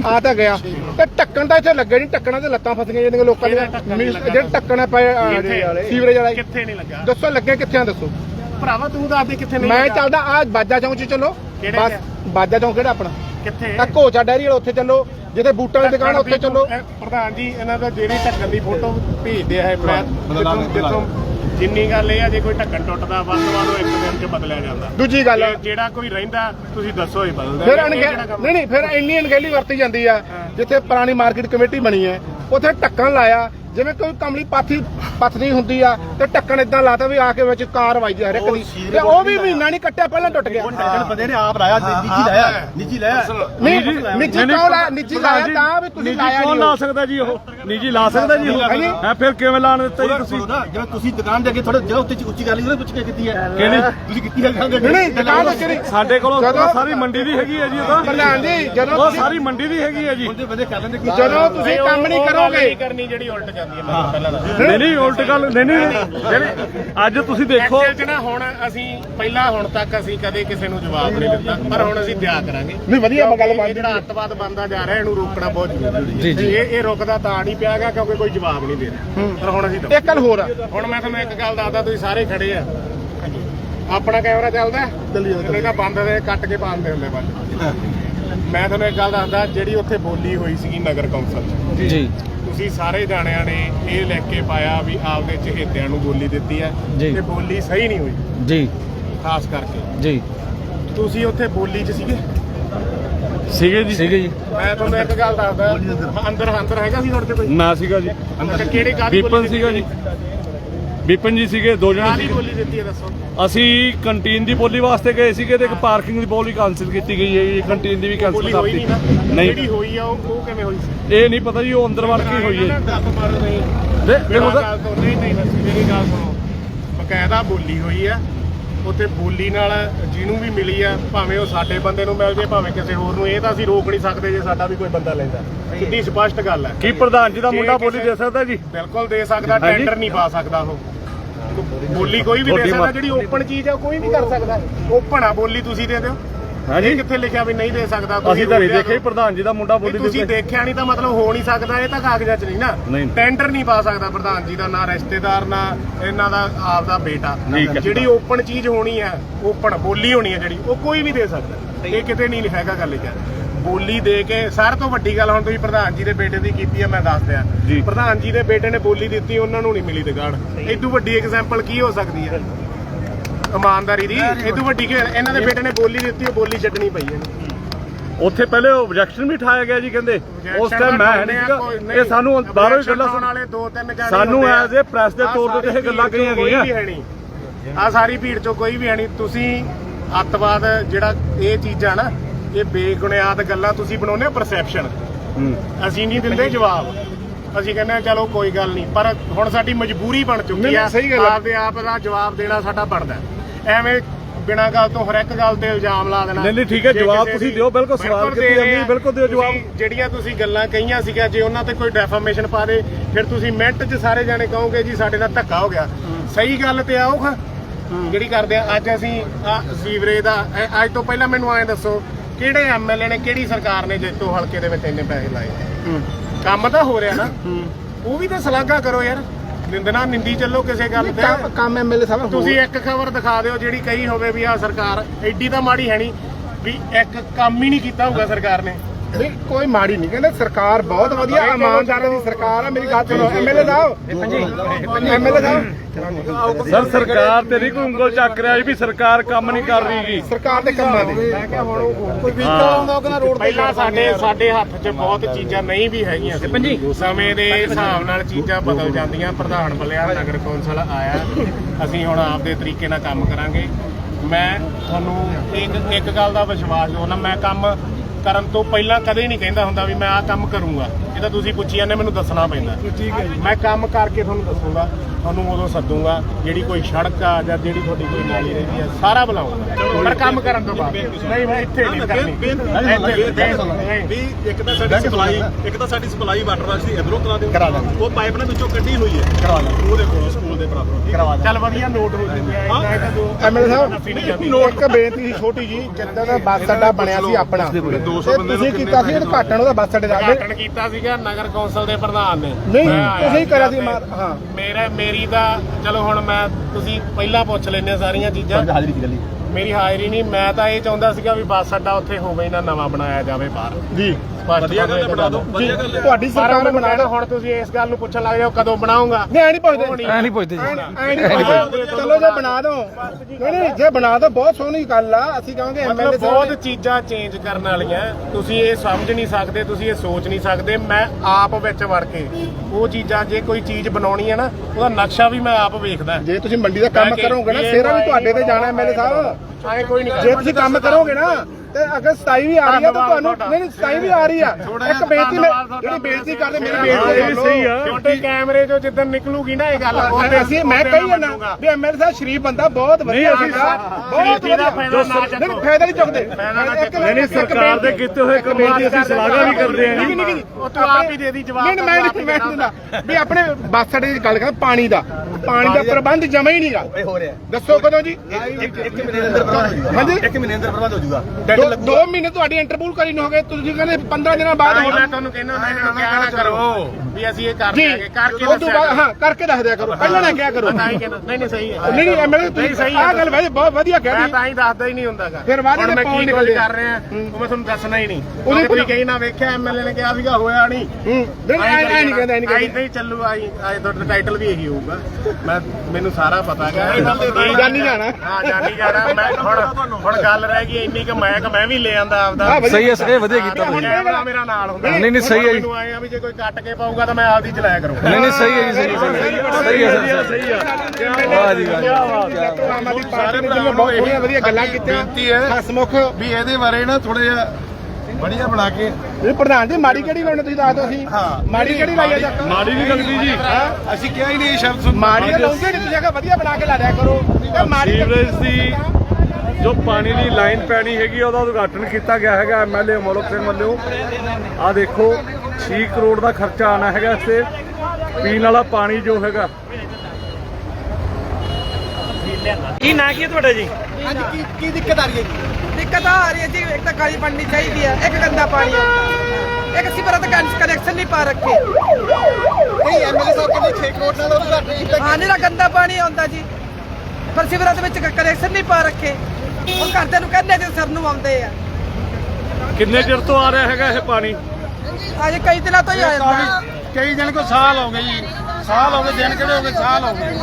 ਆ ਤਾਂ ਗਿਆ। ਤੇ ਢੱਕਣ ਤਾਂ ਇੱਥੇ ਲੱਗੇ ਨਹੀਂ ਢੱਕਣਾ ਤੇ ਲੱਤਾਂ ਫਸੀਆਂ ਜਾਂਦੀਆਂ ਲੋਕਾਂ ਦੀਆਂ। ਜਿਹੜੇ ਢੱਕਣ ਪਏ ਸੀਵਰੇਜ ਵਾਲਾ। ਕਿੱਥੇ ਨਹੀਂ ਲੱਗਾ? ਦੱਸੋ ਲੱਗੇ ਕਿੱਥੇ ਆ ਦੱਸੋ। ਭਰਾਵਾ ਤੂੰ ਦੱਸ ਦੇ ਕਿੱਥੇ ਨਹੀਂ ਮੈਂ? ਚੱਲਦਾ ਆ ਬਾਜਾ ਚੌਂਕ 'ਚ ਚੱਲੋ। ਕਿਹੜੇ ਬਸ? ਬਾਜਾ ਚੌਂਕ ਕਿਹੜਾ ਆਪਣਾ? ਕਿੱਥੇ? ਆ ਘੋਚਾ ਡੈਰੀ ਵਾਲਾ ਉੱਥੇ ਚੱਲੋ ਜਿੱਥੇ ਬੂਟਾਂ ਦੀ ਦੁਕਾਨ ਉੱਥੇ ਚੱਲੋ। ਇਹ ਪ੍ਰਧਾਨ ਜੀ ਇਹਨਾਂ ਦਾ ਜਿਹੜੀ ਢੱਕਣ ਦੀ ਫੋਟੋ ਭੇਜਦੇ ਆ ਇਹ ਮੈਂ। ਜਿੱਥੋਂ- ਜਿੱਥੋਂ ਜਿੰਨੀ ਗੱਲ ਇਹ ਆ ਜੇ ਕੋਈ ਢੱਕਣ ਟੁੱਟਦਾ ਵੱਧ ਤੋਂ ਵੱਧ ਉਹ ਇੱਕ ਦਿਨ ਚ ਬਦਲਿਆ ਜਾਂਦਾ। ਦੂਜੀ ਗੱਲ ਜੇ- ਜਿਹੜਾ ਕੋਈ ਰਹਿੰਦਾ ਤੁਸੀਂ ਦੱਸੋ ਹੀ ਬਦਲਦਾ। ਫਿਰ ਅਣਗਹਿ? ਨਹੀਂ ਨਹੀਂ ਫਿਰ ਇੰਨੀ ਅਣਗਹਿਲੀ ਵਰਤੀ ਜਾਂਦੀ ਆ ਜਿੱਥੇ ਪੁਰਾਣੀ ਮਾਰਕੀਟ ਕਮੇਟੀ ਬਣੀ ਹੈ ਉੱਥੇ ਢੱਕਣ ਲਾਇਆ ਜਿਵੇਂ ਕੋਈ ਕਮਲੀ ਪਾਥੀ ਪਥਨੀ ਹੁੰਦੀ ਆ ਤੇ ਢੱਕਣ ਇਦਾਂ ਲਾਤਾ ਵੀ ਆ ਕੇ ਵਿੱਚ ਕਾਰ ਵੱਜਦੀ ਹਰ ਇੱਕ ਦੀ। ਤੇ ਉਹ ਵੀ ਮਹੀਨਾ ਨਹੀਂ ਕੱਟਿਆ ਪਹਿਲਾਂ ਟੁੱਟ ਗਿਆ। ਢੱਕਣ ਬੰਦੇ ਨੇ ਆਪ ਲਾਇਆ ਨਿੱਜੀ ਲਾਇਆ ਨਿੱਜੀ ਲਾਇਆ। ਨਹੀਂ ਨਿੱਜੀ ਕਿਉਂ ਲਾਇਆ। ਨਿੱਜੀ ਲਾਇਆ ਤਾਂ ਵੀ ਤੁਸੀਂ ਲਾਇਆ ਕੌਣ ਨਹੀਂ ਲਾ ਉਹ। ਸਕਦਾ ਜੀ ਉਹ? ਨਿੱਜੀ ਲਾ ਸਕਦਾ ਜੀ ਉਹ? ਹਾਂਜੀ। ਹੈ ਫਿਰ ਕਿਵੇਂ ਲਾਣ ਦਿੱਤਾ ਜੀ ਤੁਸੀਂ ਤੁਸੀਂ? ਨਾ ਜਿਵੇਂ ਤੁਸੀਂ ਦੁਕਾਨ ਦੇ ਅੱਗੇ ਥੋੜਾ ਜਗ੍ਹਾ ਉੱਤੇ ਉੱਚੀ ਕਰ ਲਈ ਉਹਨੇ ਪੁੱਛ ਕੇ ਕੀਤੀ ਹੈ। ਕਿਹੜੀ? ਤੁਸੀਂ ਕੀਤੀ ਹੈ ਨਹੀਂ ਨਹੀਂ ਦੁਕਾਨ ਉੱਚ ਨਹੀਂ। ਸਾਡੇ ਕੋਲ ਜਦੋਂ- ਸਾਰੀ ਮੰਡੀ ਦੀ ਹੈਗੀ ਹੈ ਜੀ ਉਹ ਤਾਂ। ਪ੍ਰਧਾਨ ਜੀ ਜਦੋਂ ਸਾਰੀ ਮੰਡੀ ਦੀ ਹੈਗੀ ਹੈ ਜੀ। ਜਦੋਂ ਤੁਸੀਂ ਕੰਮ ਨਹੀਂ ਕਰੋਗੇ ਕਰਨੀ ਜਿਹੜੀ ਉਲਟ ਜਾਂਦੀ ਹੈ ਮੈਨੂੰ ਪਹਿਲਾਂ ਦੱਸੋ ਨਹੀਂ ਨਹੀਂ ਉਲਟ ਗੱਲ ਨਹੀਂ ਨਹੀਂ ਜਿਹੜੀ ਅੱਜ ਤੁਸੀਂ ਦੇਖੋ ਐਕਚੁਅਲ ਚ ਨਾ ਹੁਣ ਅਸੀਂ ਪਹਿਲਾਂ ਹੁਣ ਤੱਕ ਅਸੀਂ ਕਦੇ ਕਿਸੇ ਨੂੰ ਜਵਾਬ ਨਹੀਂ ਦਿੱਤਾ ਪਰ ਹੁਣ ਅਸੀਂ ਦਿਆ ਕਰਾਂਗੇ। ਨਹੀਂ ਵਧੀਆ ਗੱਲ ਇਹ ਜਿਹੜਾ ਅੱਤਵਾਦ ਬਣਦਾ ਜਾ ਰਿਹਾ ਇਹਨੂੰ ਰੋਕਣਾ ਬਹੁਤ ਜ਼ਰੂਰੀ ਹੈ। ਇਹ ਇਹ ਰੁਕਦਾ ਤਾਂ ਨਹੀਂ ਪਿਆਗਾ ਕਿਉਂਕਿ ਕੋਈ ਜਵਾਬ ਨਹੀਂ ਦੇ ਰਿਹਾ। ਪਰ ਹੁਣ ਅਸੀਂ। ਇੱਕ ਗੱਲ ਹੋਰ ਆ। ਹੁਣ ਮੈਂ ਤੁਹਾਨੂੰ ਇੱਕ ਗੱਲ ਦੱਸਦਾ ਤੁਸੀਂ ਸਾਰੇ ਖੜੇ ਆ। ਆਪਣਾ ਕੈਮਰਾ ਚੱਲਦਾ? ਚੱਲੀ ਜਾਂਦਾ ਬੰਦ ਦੇ ਕੱਟ ਕੇ ਪਾਉਂਦੇ ਹੁੰਦੇ ਬੰਦ। ਮੈਂ ਤੁਹਾਨੂੰ ਇੱਕ ਗੱਲ ਦੱਸਦਾ ਜਿਹੜੀ ਉੱਥੇ ਬੋਲੀ ਹੋਈ ਸੀਗੀ ਨਗਰ ਕੌਂਸਲ 'ਚ। ਜੀ। ਤੁਸੀਂ ਸਾਰੇ ਜਾਣਿਆਂ ਨੇ ਇਹ ਲਿਖ ਕੇ ਪਾਇਆ ਵੀ ਆਪਦੇ ਚਹੇਤਿਆਂ ਨੂੰ ਬੋਲੀ ਦਿੱਤੀ ਹੈ। ਤੇ ਬੋਲੀ ਸਹੀ ਨਹੀਂ ਹੋਈ। ਜੀ। ਖਾਸ ਕਰਕੇ। ਜੀ। ਤੁਸੀਂ ਉੱਥੇ ਬੋਲੀ 'ਚ ਸੀਗੇ? ਸੀਗੇ ਜੀ। ਸੀਗੇ ਜੀ। ਮੈਂ ਤੁਹਾਨੂੰ ਇੱਕ ਗੱਲ ਦੱਸਦਾ ਅੰਦਰ ਅੰਦਰ ਹੈਗਾ ਸੀ ਤੁਹਾਡੇ ਕੋਈ? ਨਾ ਸੀਗਾ ਜੀ। ਅੱਛਾ ਕਿਹੜੀ ਕਾਦੀ ਵਿਪਨ ਸੀਗਾ ਜੀ। ਵਿਪਨ ਜੀ ਸੀਗੇ ਦੋ ਜਣੇ ਕਾਦੀ ਸੀਗੇ। ਬੋਲੀ ਦਿੱਤੀ ਹੈ ਦੱਸੋ। ਅਸੀਂ ਕੰਟੀਨ ਦੀ ਬੋਲੀ ਵਾਸਤੇ ਗਏ ਸੀਗੇ ਤੇ ਇੱਕ ਪਾਰਕਿੰਗ ਦੀ ਬੋਲੀ ਕੈਂਸਲ ਕੀਤੀ ਗਈ ਹੈ ਜੀ ਕੰਟੀਨ ਦੀ ਵੀ ਕੈਂਸਲ ਬੋਲੀ ਹੋਈ ਨਹੀਂ ਨਾ। ਜਿਹੜੀ ਨਹੀਂ। ਹੋਈ ਆ ਉਹ ਉਹ ਕਿਵੇਂ ਹੋਈ ਸੀ? ਇਹ ਨਹੀਂ ਪਤਾ ਜੀ ਉਹ ਅੰਦਰ ਵੜ ਕੇ ਹੋਈ ਹੈ। ਜੀ। ਗੱਪ ਮਾਰੋ ਨਹੀਂ ਦੇ- ਦੇਖੋ ਸਰ ਨਹੀਂ ਨਹੀਂ ਦੱਸੀ ਮੇਰੀ ਗੱਲ ਸੁਣੋ। ਬਕਾਇਦਾ ਬੋਲੀ ਹੋਈ ਆ। ਉੱਥੇ ਬੋਲੀ ਨਾਲ ਜਿਹਨੂੰ ਵੀ ਮਿਲੀ ਆ ਭਾਵੇਂ ਉਹ ਸਾਡੇ ਬੰਦੇ ਨੂੰ ਮਿਲ ਜੇ ਭਾਵੇਂ ਕਿਸੇ ਹੋਰ ਨੂੰ ਇਹ ਤਾਂ ਅਸੀਂ ਰੋਕ ਨਹੀਂ ਸਕਦੇ ਜੇ ਸਾਡਾ ਵੀ ਕੋਈ ਬੰਦਾ ਲੈਂਦਾ। ਸਿੱਧੀ ਸਪਸ਼ਟ ਗੱਲ ਹੈ। ਕੀ ਪ੍ਰਧਾਨ ਜੀ ਦਾ ਮੁੰਡਾ ਬੋਲੀ ਦੇ ਸਕਦਾ ਜੀ? ਬਿਲਕੁਲ ਦੇ ਸਕਦਾ। ਟੈਂਡਰ ਨਹੀਂ ਪਾ ਸਕਦਾ ਉਹ। ਬੋਲੀ ਕੋਈ ਵੀ ਦੇ ਸਕਦਾ ਜਿਹੜੀ ਓਪਨ ਚੀਜ਼ ਆ ਕੋਈ ਵੀ ਕਰ ਸਕਦਾ। ਓਪਨ ਆ ਬੋਲੀ ਤੁਸੀਂ ਦੇ ਦਿਓ। ਹਾਂਜੀ। ਕਿੱਥੇ ਲਿਖਿਆ ਵੀ ਨਹੀਂ ਦੇ ਸਕਦਾ ਅਸੀਂ ਤਾਂ ਨਹੀਂ ਦੇਖਿਆ ਪ੍ਰਧਾਨ ਜੀ ਦਾ ਮੁੰਡਾ ਬੋਲੀ ਤੁਸੀਂ ਦੇਖਿਆ ਨਹੀਂ ਤਾਂ ਮਤਲਬ ਹੋ ਨਹੀਂ ਸਕਦਾ ਇਹ ਤਾਂ ਕਾਗਜ਼ਾਂ 'ਚ ਨਹੀਂ ਨਾ। ਟੈਂਡਰ ਨਹੀਂ। ਪਾ ਸਕਦਾ ਪ੍ਰਧਾਨ ਜੀ ਦਾ ਨਾ ਰਿਸ਼ਤੇਦਾਰ ਨਾ ਇਹਨਾਂ ਦਾ ਆਪ ਦਾ ਬੇਟਾ। ਜਿਹੜੀ ਓਪਨ ਚੀਜ਼ ਹੋਣੀ ਹੈ ਓਪਨ ਬੋਲੀ ਹੋਣੀ ਹੈ ਜਿਹੜੀ ਉਹ ਕੋਈ ਵੀ ਦੇ ਸਕਦਾ। ਇਹ ਕਿਤੇ ਨਹੀਂ ਹੈਗਾ ਗੱਲ ਇਹ। ਬੋਲੀ ਦੇ ਕੇ ਸਾਰ ਤੋਂ ਵੱਡੀ ਗੱਲ ਹੁਣ ਤੁਸੀਂ ਪ੍ਰਧਾਨ ਜੀ ਦੇ ਬੇਟੇ ਦੀ ਕੀਤੀ ਹੈ ਮੈਂ ਦੱਸ ਦਿਆਂ। ਪ੍ਰਧਾਨ ਜੀ ਦੇ ਬੇਟੇ ਨੇ ਬੋਲੀ ਦਿੱਤੀ ਉਹਨਾਂ ਨੂੰ ਨਹੀਂ ਮਿਲੀ ਦੁਕਾਨ। ਇਦੋਂ ਵੱਡੀ ਐਗਜ਼ਾਮਪਲ ਕੀ ਹੋ ਸਕਦੀ ਹੈ? ਇਮਾਨਦਾਰੀ ਦੀ। ਇਦੋਂ ਵੱਡੀ ਕੀ ਇਹਨਾਂ ਦੇ ਬੇਟੇ ਨੇ ਬੋਲੀ ਦਿੱਤੀ ਉਹ ਬੋਲੀ ਛੱਡਣੀ ਪਈ ਇਹਨੂੰ ਉੱਥੇ ਪਹਿਲੇ ਆਬਜੈਕਸ਼ਨ ਵੀ ਠਾਇਆ ਗਿਆ ਜੀ ਕਹਿੰਦੇ। ਉਸ ਟਾਈਮ ਮੈਂ ਹੈ ਨਹੀਂ ਸੀਗਾ। ਇਹ ਸਾਨੂੰ ਬਾਹਰੋਂ ਹੀ ਗੱਲਾਂ ਸਾਨੂੰ। ਐਜ਼ ਏ ਪ੍ਰੈਸ ਦੇ ਤੌਰ ਤੇ ਇਹ ਗੱਲਾਂ ਕਹੀਆਂ ਗਈਆਂ। ਆ ਸਾਰੀ ਭੀੜ ਚੋਂ ਕੋਈ ਵੀ ਹੈ ਨਹੀਂ। ਤੁਸੀਂ ਅੱਤਵਾਦ ਜਿਹੜਾ ਇਹ ਚੀਜ਼ਾਂ ਨਾ ਇਹ ਬੇਬੁਨਿਆਦ ਗੱਲਾਂ ਤੁਸੀਂ ਬਣਾਉਂਦੇ ਹੋ ਪਰਸੈਪਸ਼ਨ। ਅਸੀਂ ਨਹੀਂ ਦਿੰਦੇ ਜਵਾਬ। ਅਸੀਂ ਕਹਿੰਦੇ ਆ ਚਲੋ ਕੋਈ ਗੱਲ ਨਹੀਂ। ਪਰ ਹੁਣ ਸਾਡੀ ਮਜਬੂਰੀ ਬਣ ਚੁੱਕੀ ਆ। ਆਪਦੇ ਆਪ ਦਾ ਜਵਾਬ ਦੇਣਾ ਸਾਡਾ ਬਣਦਾ। ਐਵੇਂ ਬਿਨਾਂ ਗੱਲ ਤੋਂ ਹਰ ਇੱਕ ਗੱਲ ਤੇ ਇਲਜ਼ਾਮ ਲਾ ਦੇਣਾ। ਨਹੀਂ, ਨਹੀਂ, ਠੀਕ ਹੈ, ਜੇ ਜਵਾਬ ਕਿਸੇ ਤੁਸੀਂ ਦੀ- ਦਿਓ, ਬਿਲਕੁਲ ਸਵਾਲ ਕੀਤੀ ਦੇ ਰਹੇ ਜਾਂਦੀ, ਆ। ਬਿਲਕੁਲ ਦਿਓ ਜਵਾਬ। ਤੁਸੀਂ ਜਿਹੜੀਆਂ ਤੁਸੀਂ ਗੱਲਾਂ ਕਹੀਆਂ ਸੀਗੀਆਂ ਜੇ ਉਹਨਾਂ ਤੇ ਕੋਈ ਡੈਫਾਮੇਸ਼ਨ ਪਾ ਦੇ ਫਿਰ ਤੁਸੀਂ ਮਿੰਟ 'ਚ ਸਾਰੇ ਜਾਣੇ ਕਹੋਗੇ ਜੀ ਸਾਡੇ ਨਾਲ ਧੱਕਾ ਹੋ ਗਿਆ। ਸਹੀ ਗੱਲ ਤੇ ਆਓ ਹਾਂ। ਜਿਹੜੀ ਕਰਦੇ ਆ ਅੱਜ ਅਸੀਂ ਆਹ ਸੀਵਰੇਜ ਦਾ ਅੱਜ ਤੋਂ ਪਹਿਲਾਂ ਮੈਨੂੰ ਐਂ ਦੱਸੋ ਕਿਹੜੇ ਐਮਐਲਏ ਨੇ ਕਿਹੜੀ ਸਰਕਾਰ ਨੇ ਜੇਤੂ ਹਲਕੇ ਦੇ ਵਿੱਚ ਇੰਨੇ ਪੈਸੇ ਲਾਏ? ਕੰਮ ਤਾਂ ਹੋ ਰਿਹਾ ਨਾ। ਉਹ ਵੀ ਤਾਂ ਸ਼ਲਾਘਾ ਕਰੋ ਯਾਰ। ਨਿੰਦਣਾ ਨਿੰਦੀ ਚੱਲੋ ਕਿਸੇ ਗੱਲ ਤੇ। ਕੰਮ ਕੰਮ ਐਮਐਲਏ ਸਾਹਿਬ ਤੁਸੀਂ ਇੱਕ ਖਬਰ ਦਿਖਾ ਦਿਓ ਜਿਹੜੀ ਕਹੀ ਹੋਵੇ ਵੀ ਆ ਸਰਕਾਰ ਐਡੀ ਤਾਂ ਮਾੜੀ ਹੈ ਨਹੀਂ ਵੀ ਇੱਕ ਕੰਮ ਹੀ ਨਹੀਂ ਕੀਤਾ ਹੋਊਗਾ ਸਰਕਾਰ ਨੇ। ਨਹੀਂ ਕੋਈ ਮਾੜੀ ਨਹੀਂ ਕਹਿੰਦੇ ਸਰਕਾਰ ਬਹੁਤ ਵਧੀਆ ਇਮਾਨਦਾਰਾਂ ਦੀ ਸਰਕਾਰ ਆ ਮੇਰੀ ਗੱਲ ਸੁਣੋ ਐਮਐਲਏ ਸਾਹਿਬ ਐਮਐਲਏ ਸਾਹਿਬ ਸਰ ਸਰਕਾਰ ਤੇ ਨਹੀਂ ਕੋਈ ਉਂਗਲ ਚੱਕ ਰਿਹਾ ਜੀ ਵੀ ਸਰਕਾਰ ਕੰਮ ਨਹੀਂ ਕਰ ਰਹੀ ਜੀ। ਸਰਕਾਰ ਦੇ ਕੰਮਾਂ ਦੇ। ਕੋਈ ਵਹੀਕਲ ਆਉਂਦਾ ਉਹ ਕਹਿੰਦਾ ਰੋਡ ਤੇ ਪਹਿਲਾਂ ਸਾਡੇ ਸਾਡੇ ਹੱਥ 'ਚ ਬਹੁਤ ਚੀਜ਼ਾਂ ਨਹੀਂ ਵੀ ਹੈਗੀਆਂ। ਸੀ ਸਮੇਂ ਦੇ ਹਿਸਾਬ ਨਾਲ ਚੀਜ਼ਾਂ ਬਦਲ ਜਾਂਦੀਆਂ। ਪ੍ਰਧਾਨ ਬਲਿਆਰ ਨਗਰ ਕੌਂਸਲ ਆਇਆ। ਅਸੀਂ ਹੁਣ ਆਪਦੇ ਤਰੀਕੇ ਨਾਲ ਕੰਮ ਕਰਾਂਗੇ। ਮੈਂ ਤੁਹਾਨੂੰ ਇੱਕ ਇੱਕ ਗੱਲ ਦਾ ਵਿਸ਼ਵਾਸ ਦਿਵਾਉਣਾ ਮੈਂ ਕੰਮ ਕਰਨ ਤੋਂ ਪਹਿਲਾਂ ਕਦੇ ਨਹੀਂ ਕਹਿੰਦਾ ਹੁੰਦਾ ਵੀ ਮੈਂ ਆਹ ਕੰਮ ਕਰੂੰਗਾ। ਇਹ ਤਾਂ ਤੁਸੀਂ ਪੁੱਛੀ ਜਾਂਦੇ ਮੈਨੂੰ ਦੱਸਣਾ ਪੈਂਦਾ। ਠੀਕ ਹੈ ਮੈਂ ਕੰਮ ਕਰਕੇ ਤੁਹਾਨੂੰ ਦੱਸੂਗਾ ਤੁਹਾਨੂੰ ਉਦੋਂ ਸੱਦੂਗਾ ਜਿਹੜੀ ਕੋਈ ਸੜਕ ਆ ਜਾਂ ਜਿਹੜੀ ਤੁਹਾਡੀ ਕੋਈ ਨਾਲੀ ਰਹੀ ਆ ਸਾਰਾ ਬੁਲਾਉਂਗਾ ਪਰ ਕੰਮ ਕਰਨ ਤੋਂ ਬਾਅਦ। ਨਹੀਂ ਮੈਂ ਇੱਥੇ ਨਹੀਂ ਕਰਨੀ। ਵੀ ਇੱਕ ਤਾਂ ਸਾਡੀ ਸਪਲਾਈ ਇੱਕ ਤਾਂ ਸਾਡੀ ਸਪਲਾਈ ਵਾਟਰ ਵਾਸ਼ ਦੀ ਇਧਰੋਂ ਕਰਾ ਦਿਓ। ਕਰਾ ਦਾਂਗੇ। ਉਹ ਪਾਈਪ ਨੇ ਵਿੱਚੋਂ ਕੱਢੀ ਹੋਈ ਹੈ। ਕਰਵਾ ਦਾਂਗੇ। ਉਹਦੇ ਕੋਲ ਸਕੂਲ ਦੇ ਬਰਾਬਰ ਕਰਵਾ ਦਾਂਗੇ। ਚੱਲ ਵਧੀਆ ਨੋਟ ਹੋ ਜਾਂਦੇ ਨੱਫੀ ਨਹੀਂ ਸਾਹਿਬ ਜਾਂਦੀ। ਇੱਕ ਬੇਨਤੀ ਸੀ ਛੋਟੀ ਜੀ ਜਿੱਦਾਂ ਦਾ ਬੱਸ ਅੱਡਾ ਬਣਿਆ ਸੀ ਆਪਣਾ। ਤੁਸੀਂ ਕੀਤਾ ਸੀ ਉਦਘਾਟਨ ਉਹਦਾ ਬੱਸ ਅੱਡੇ ਦਾ। ਉਦਘਾਟਨ ਕੀਤਾ ਸੀਗਾ ਨਗਰ ਕੌਂਸਲ ਦੇ ਪ੍ਰਧਾਨ ਨੇ। ਨਹੀਂ ਮੈਂ ਆਇਆ ਤੁਸੀਂ ਕਰਿਆ ਸੀ ਤੇ ਮਾਰ- ਹਾਂ। ਮੇਰਾ ਮੇਰੀ ਤਾਂ ਚਲੋ ਹੁਣ ਮੈਂ ਤੁਸੀਂ ਪਹਿਲਾਂ ਪੁੱਛ ਲੈਂਦੇ ਸਾਰੀਆਂ ਚੀਜ਼ਾਂ। ਹਾਜ਼ਰੀ ਦੀ ਗੱਲ ਮੇਰੀ ਹਾਜ਼ਰੀ ਨਹੀਂ ਮੈਂ ਤਾਂ ਇਹ ਚਾਹੁੰਦਾ ਸੀਗਾ ਵੀ ਬੱਸ ਅੱਡਾ ਉੱਥੇ ਹੋਵੇ ਨਾ ਨਵਾਂ ਬਣਾਇਆ ਜਾਵੇ ਬਾਹਰ। ਜੀ। ਵਧੀਆ ਗੱਲ ਹੈ, ਬਣਾ ਦਿਓ। ਵਧੀਆ ਗੱਲ ਹੈ। ਤੁਹਾਡੀ ਸਰਕਾਰ ਸਰਕਾਰ ਬਣਾ ਬਣਾਣਾ ਹੁਣ ਤੁਸੀਂ ਇਸ ਗੱਲ ਨੂੰ ਪੁੱਛਣ ਲੱਗ ਜਾਓ ਕਦੋਂ ਬਣਾਉਂਗਾ? ਨਹੀਂ ਐ ਨਹੀਂ ਪੁੱਛਦੇ। ਉਹ ਨਹੀਂ। ਐ ਨਹੀਂ ਪੁੱਛਦੇ ਐ ਨਹੀਂ ਪੁੱਛਦੇ। ਚਲੋ ਜੇ ਬਣਾ ਦੋ ਨਹੀਂ ਨਹੀਂ ਜੇ ਬਣਾ ਦੋ ਬਹੁਤ ਸੋਹਣੀ ਗੱਲ ਆ। ਅਸੀਂ ਕਹਾਂਗੇ ਐਮਐਲਏ ਮਤਲਬ ਸਾਹਿਬ ਬਹੁਤ ਚੀਜ਼ਾਂ ਚੇਂਜ ਕਰਨ ਵਾਲੀਆਂ। ਤੁਸੀਂ ਇਹ ਸਮਝ ਨਹੀਂ ਸਕਦੇ ਤੁਸੀਂ ਇਹ ਸੋਚ ਨਹੀਂ ਸਕਦੇ। ਮੈਂ ਆਪ ਵਿੱਚ ਵੜ ਕੇ ਉਹ ਚੀਜ਼ਾਂ ਜੇ ਕੋਈ ਚੀਜ਼ ਬਣਾਉਣੀ ਹੈ ਨਾ ਉਹਦਾ ਨਕਸ਼ਾ ਵੀ ਮੈਂ ਆਪ ਵੇਖਦਾ। ਜੇ ਤੁਸੀਂ ਮੰਡੀ ਦਾ ਕੰਮ ਕਰੋਗੇ ਨਾ ਸੇਰਾ ਵੀ ਤੁਹਾਡੇ ਤੇ ਜਾਣਾ ਐਮਐਲਏ ਸਾਹਿਬ। ਐ ਕੋਈ ਨਹੀਂ ਜੇ ਤੁਸੀਂ ਕੰਮ ਕਰੋਗੇ ਨਾ ਤੇ ਅਗਰ 27 ਵੀ ਆ ਰਹੀ ਹੈ ਤਾਂ ਤੁਹਾਨੂੰ ਨਹੀਂ ਨਹੀਂ 27 ਵੀ ਆ ਰਹੀ ਆ। ਇੱਕ ਬੇਨਤੀ ਮੈਂ ਜਿਹੜੀ ਬੇਨਤੀ ਕਰਦੇ ਮੇਰੀ ਬੇਨਤੀ ਇਹ ਵੀ ਸਹੀ ਆ। ਛੋਟੇ ਕੈਮਰੇ ਚੋਂ ਜਿੱਦਣ ਨਿਕਲੂਗੀ ਨਾ ਇਹ ਗੱਲ ਉਹਦੇ- ਅਸੀਂ ਮੈਂ ਕਹੀ ਜਾਂਦਾ ਵੀ ਐਮਐਲਏ ਸਾਹਿਬ ਸ਼ਰੀਫ ਬੰਦਾ ਬਹੁਤ ਵਧੀਆ ਬੰਦਾ ਬਹੁਤ ਵਧੀਆ। ਫਾਇਦਾ ਨਾ ਚੱਕੋ। ਨਹੀਂ ਫਾਇਦਾ ਨਹੀਂ ਚੁੱਕਦੇ। ਨਹੀਂ ਨਹੀਂ ਸਰਕਾਰ ਦੇ ਕੀਤੇ ਹੋਏ ਕੰਮਾਂ ਦੀ ਅਸੀਂ ਸ਼ਲਾਘਾ ਵੀ ਕਰਦੇ ਹਾਂ। ਨਹੀਂ ਨਹੀਂ ਉਹ ਤੂੰ ਆਪ ਹੀ ਦੇ ਦੀ ਜਵਾਬ ਨਹੀਂ ਮੈਂ ਨਹੀਂ ਮੈਂ ਨਹੀਂ ਦਿੰਦਾ। ਵੀ ਆਪਣੇ ਬੱਸ ਅੱਡੇ ਦੀ ਗੱਲ ਕਰ ਪਾਣੀ ਦਾ। ਪਾਣੀ ਦਾ ਪ੍ਰਬੰਧ ਜਮਾ ਹੀ ਨਹੀਂਗਾ ਇਹ ਹੋ ਰਿਹਾ। ਦੱਸੋ ਕਦੋਂ ਜੀ? ਇੱਕ ਦੇ ਅੰਦਰ ਹਾਂਜੀ। ਇੱਕ ਮਹੀਨੇ ਅੰਦਰ ਹੋ ਜਾਊਗਾ। ਤੁਹਾਡੀ ਇੰਟਰਵਿਊ ਕਰੀ ਨੂੰ ਹੋ ਗਏ ਤੁਸੀਂ ਕਹਿੰਦੇ 15 ਦਿਨਾਂ ਬਾਅਦ ਹੋਣਾ। ਮੈਂ ਤੁਹਾਨੂੰ ਕਹਿੰਦਾ ਇਹਨਾਂ ਨੂੰ ਕਿਹਾ ਨਾ ਕਰੋ ਵੀ ਅਸੀਂ ਇਹ ਕਰ ਜੀ ਦਿਆਂਗੇ ਕਰਕੇ ਹਾਂ ਦੱਸ ਦਿਆ ਕਰੋ। ਪਹਿਲਾਂ ਨਾ ਕਿਹਾ ਕਰੋ। ਨਹੀਂ ਨਹੀਂ ਸਹੀ ਹੈ। ਨਹੀਂ ਨਹੀਂ ਐਮਐਲਏ ਤੁਸੀਂ ਸਹੀ। ਗੱਲ ਵੈਸੇ ਬਹੁਤ ਵਧੀਆ ਮੈਂ ਕਹਿ ਤਾਂ ਹੀ ਦੱਸਦਾ ਹੀ ਨਹੀਂ ਹੁੰਦਾਗਾ। ਫਿਰ ਬਾਅਦ ਵਿੱਚ ਮੈਂ ਕੁਝ ਨਿਕਲਦੇ ਕਰ ਰਿਹਾ ਉਹ ਮੈਂ ਤੁਹਾਨੂੰ ਦੱਸਣਾ ਹੀ ਨਹੀਂ। ਉਹਦੀ ਉਹਦੇ ਕੋਈ ਕਹੀ ਨਾ ਵੇਖਿਆ ਐਮਐਲਏ ਨੇ ਕਿਹਾ ਸੀਗਾ ਹੋਇਆ ਨਹੀਂ। ਹੂੰ। ਨਹੀਂ ਕਹਿੰਦਾ ਨਹੀਂ ਕਹਿੰਦਾ। ਨਹੀਂ ਚੱਲੂ ਆਈ ਆਈ ਤੁਹਾਡਾ ਟਾਈਟਲ ਵੀ ਇਹੀ ਹੋਊਗਾ। ਮੈਂ ਮੈਨੂੰ ਸਾਰਾ ਪਤਾ ਹੈਗਾ। ਜਾਨੀ ਜਾਣਾ। ਹਾਂ ਜਾਨੀ ਜਾਣਾ। ਮੈਂ ਹੁਣ ਹੁਣ ਗੱਲ ਰਹਿ ਗਈ ਇੰਨੀ ਕਿ ਮੈਂ ਕਿ ਮੈਂ ਵੀ ਲੈ ਆਂਦਾ ਆਪਦਾ। ਸਹੀ ਹੈ ਇਹ ਵਧੀਆ ਕੀਤਾ ਤੁਸੀਂ। ਕੈਮਰਾ ਮੇਰਾ ਨਾਲ ਹੁੰਦਾ। ਨਹੀਂ, ਨਹੀਂ, ਸਹੀ ਹੈ ਜੀ। ਮੈਨੂੰ ਆਏ ਆ ਵੀ ਜੇ ਕੋਈ ਕੱਟ ਕੇ ਪਾਊਗਾ ਤਾਂ ਮੈਂ ਆਪਦੀ ਚਲਾਇਆ ਕਰੂੰਗਾ। ਨਹੀਂ ਨਹੀਂ ਸਹੀ ਹੈ ਜੀ ਸਹੀ ਹੈ ਸਹੀ ਹੈ। ਸਹੀ ਹੈ ਵਾਹ ਜੀ ਵਾਹ ਆਦਮੀ ਪਾਰਟੀ ਨੇ ਸੋਹਣੀਆਂ ਵਧੀਆ ਗੱਲਾਂ ਕੀਤੀਆਂ। ਹਸਮੁਖ ਵੀ ਇਹਦੇ ਬਾਰੇ ਨਾ ਥੋੜਾ ਜਿਹਾ ਬੜੀਆ ਬਣਾ ਕੇ ਇਹ ਪ੍ਰਧਾਨ ਜੀ ਮਾੜੀ ਕਿਹੜੀ ਲਾਉਣੀ ਤੁਸੀਂ ਦੱਸ ਦਿਓ ਅਸੀਂ। ਹਾਂ। ਮਾੜੀ ਕਿਹੜੀ ਲਾਈ ਆ ਜੀ ਮਾੜੀ ਨਹੀਂ ਲੱਗਦੀ ਜੀ। ਅਸੀਂ ਕਿਹਾ ਹੀ ਨਹੀਂ ਇਹ ਸ਼ਬਦ ਸੁਣ ਮਾੜੀ ਲਾਉਂਦੇ ਨਹੀਂ ਤੁਸੀਂ ਆਖਿਆ ਵਧੀਆ ਬਣਾ ਕੇ ਲਾ ਦਿਆ ਕਰੋ। ਇਹ ਮਾੜੀ ਸੀਵਰੇਜ ਦੀ ਜੋ ਪਾਣੀ ਦੀ ਲਾਈਨ ਪੈਣੀ ਹੈਗੀ ਉਹਦਾ ਉਦਘਾਟਨ ਕੀਤਾ ਗਿਆ ਹੈਗਾ ਐਮਐਲਏ ਅਮੋਲਕ ਸਿੰਘ ਵੱਲੋਂ। ਆ ਦੇਖੋ 6 ਕਰੋੜ ਦਾ ਖਰਚਾ ਆਣਾ ਹੈਗਾ ਇਸ ਤੇ ਪੀਣ ਵਾਲਾ ਪਾਣੀ ਜੋ ਹੈਗਾ। ਕੀ ਨਾਂ ਕੀ ਹੈ ਤੁਹਾਡਾ ਜੀ? ਹਾਂਜੀ ਕੀ ਕੀ ਦਿੱਕਤ ਆ ਰਹੀ ਹੈ ਜੀ? ਦਿੱਕਤ ਆ ਰਹੀ ਹੈ ਜੀ ਇੱਕ ਤਾਂ ਕਾਲੀ ਬਣਨੀ ਚਾਹੀਦੀ ਹੈ ਇੱਕ ਗੰਦਾ ਪਾਣੀ ਆਉਂਦਾ ਇੱਕ ਸਿਮਰਤ ਕਨੈਕਸ਼ਨ ਨਹੀਂ ਪਾ ਰੱਖੇ। ਨਹੀਂ ਐਮਐਲਏ ਸਾਹਿਬ ਕਹਿੰਦੇ 6 ਕਰੋੜ ਨਾਲ ਉਦਘਾਟਨ ਕੀਤਾ ਹਾਂ ਜਿਹੜਾ ਗੰਦਾ ਪਾਣੀ ਆਉਂਦਾ ਜੀ। ਪਰ ਸਿਮਰਤ ਵਿੱਚ ਕਨੈਕਸ਼ਨ ਨਹੀਂ ਪਾ ਰੱਖੇ। ਉਹ ਘਰਦਿਆਂ ਨੂੰ ਕਹਿੰਦੇ ਜੇ ਸਰ ਨੂੰ ਆਉਂਦੇ ਆ। ਕਿੰਨੇ ਚਿਰ ਤੋਂ ਆ ਰਿਹਾ ਹੈਗਾ ਇਹ ਪਾਣੀ? ਅਜੇ ਕਈ ਦਿਨਾਂ ਤੋਂ ਹੀ ਆ ਜਾਂਦਾ। ਕਈ ਦਿਨ ਕੋ ਸਾਲ ਹੋ ਗਏ ਜੀ। ਸਾਲ ਹੋ ਗਏ ਦਿਨ ਕਿਹੜੇ ਹੋ ਗਏ? ਸਾਲ ਹੋ ਗਏ।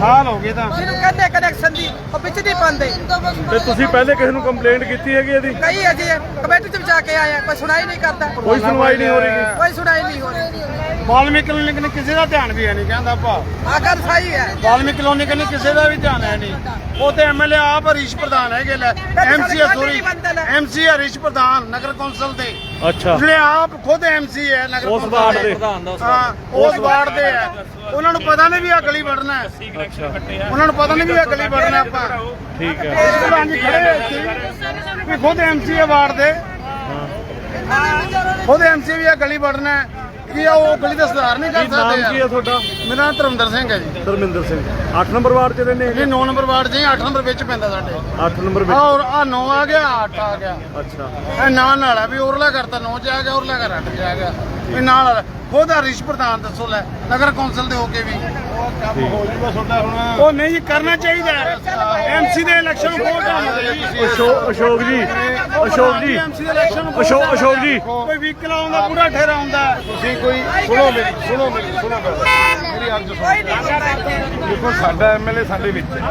ਸਾਲ ਹੋ ਗਏ ਤਾਂ। ਜਿਹਨੂੰ ਕਹਿੰਦੇ ਕਨੈਕਸ਼ਨ ਦੀ ਉਹ ਵਿੱਚ ਨਹੀਂ ਪਾਉਂਦੇ। ਤੇ ਤੁਸੀਂ ਪਹਿਲੇ ਕਿਸੇ ਨੂੰ ਕੰਪਲੇਂਟ ਕੀਤੀ ਹੈਗੀ ਇਹਦੀ? ਕਈ ਅਜੇ ਕਮੇਟੀ ਚ ਜਾ ਕੇ ਆਇਆ ਕੋਈ ਸੁਣਾਈ ਨਹੀਂ ਕਰਦਾ। ਕੋਈ ਸੁਣਵਾਈ ਨਹੀਂ ਹੋ ਰਹੀ ਕੋਈ ਸੁਣਾਈ ਨਹੀਂ ਹੋ ਰਹੀ। ਵਾਲਮੀਕ ਕਲੋਨੀ ਕਨੇ ਕਿਸੇ ਦਾ ਧਿਆਨ ਵੀ ਹੈ ਨਹੀਂ ਕਹਿੰਦਾ ਭਾ। ਆ ਗੱਲ ਸਹੀ ਹੈ। ਵਾਲਮੀਕ ਕਲੋਨੀ ਕਨੇ ਕਿਸੇ ਦਾ ਵੀ ਧਿਆਨ ਹੈ ਨਹੀਂ ਉਹ ਤੇ ਐਮਐਲਏ ਆਪ ਹਰੀਸ਼ ਪ੍ਰਧਾਨ ਹੈਗੇ ਲੈ। ਐਮਸੀ ਸੋਰੀ ਐਮਸੀ ਹਰੀਸ਼ ਪ੍ਰਧਾਨ ਨਗਰ ਕੌਂਸਲ ਦੇ। ਅੱਛਾ। ਜਿਹੜੇ ਆਪ ਖੁਦ ਐਮਸੀ ਹੈ ਨਗਰ ਉਸ ਕੌਂਸਲ ਵਾਰਡ ਦੇ। ਹਾਂ ਉਸ ਵਾਰਡ ਦੇ। ਹੈ ਉਹਨਾਂ ਨੂੰ ਪਤਾ ਨਹੀਂ ਵੀ ਆ ਗਲੀ ਵੜਨਾ ਹੈ ਉਹਨਾਂ ਨੂੰ ਪਤਾ ਨਹੀਂ ਵੀ ਆ ਗਲੀ ਵੜਨਾ ਆਪਾਂ। ਠੀਕ ਹੈ। ਇਸ ਪ੍ਰਧਾਨ ਜੀ ਖੜੇ ਹੋਏ ਸੀ ਵੀ ਖੁਦ ਐਮਸੀ ਹੈ ਵਾਰਡ ਦੇ। ਖੁਦ ਐਮਸੀ ਵੀ ਆ ਗਲੀ ਵੜਨਾ ਹੈ ਕੀ ਆ ਉਹ ਗਲੀ ਦਾ ਸੁਧਾਰ ਨਹੀਂ ਕਰ ਕੀ ਨਾਮ ਸਕਦੇ ਕੀ ਹੈ ਯਾਰ। ਤੁਹਾਡਾ? ਮੇਰਾ ਨਾਮ ਧਰਮਿੰਦਰ ਸਿੰਘ ਹੈ ਜੀ। ਧਰਮਿੰਦਰ ਸਿੰਘ। 8 ਨੰਬਰ ਵਾਰਡ 'ਚ ਰਹਿੰਦੇ ਇਹ ਹੈਗੇ? 9 ਨੰਬਰ ਵਾਰਡ ਜੀ 8 ਨੰਬਰ ਵਿੱਚ ਪੈਂਦਾ ਸਾਡੇ। 8 ਨੰਬਰ ਆਹ ਵਿੱਚ ਔਰ ਆ 9 ਆ ਗਿਆ 8 ਆ ਗਿਆ। ਅੱਛਾ। ਇਹ ਨਾਲ ਨਾਲ ਆ ਵੀ ਉਰਲਾ ਕਰਤਾ 9 ਚ ਆ ਗਿਆ ਉਰਲਾ ਕਰ 8 ਚ ਆ ਗਿਆ। ਇਹ ਨਾਲ ਵਾਲਾ ਖੁਦ ਹਰੀਸ਼ ਪ੍ਰਧਾਨ ਦੱਸੋ ਲੈ ਨਗਰ ਕੌਂਸਲ ਦੇ ਹੋ ਕੇ ਵੀ। ਉਹ ਨਹੀਂ ਜੀ ਕਰਨਾ ਚਾਹੀਦਾ ਐਮਸੀ ਦੇ ਇਲੈਕਸ਼ਨ ਕੰਮ ਅਸ਼ੋਕ ਅਸ਼ੋਕ ਜੀ ਅਸ਼ੋਕ ਜੀ ਐਮਸੀ ਦੇ ਇਲੈਕਸ਼ਨ ਨੂੰ ਅਸ਼ੋਕ ਅਸ਼ੋਕ ਜੀ। ਕੋਈ ਵਹੀਕਲ ਆਉਂਦਾ ਪੂਰਾ ਠੇਰਾ ਆਉਂਦਾ। ਤੁਸੀਂ ਕੋਈ ਸੁਣੋ ਮੇਰੀ ਸੁਣੋ ਮੇਰੀ ਸੁਣੋ ਮੇਰੀ ਹੁੰਦਾ ਇੱਥੇ ਦੇਖੋ ਸਾਡਾ ਐਮਐਲਏ ਸਾਡੇ ਵਿੱਚ ਹੈ।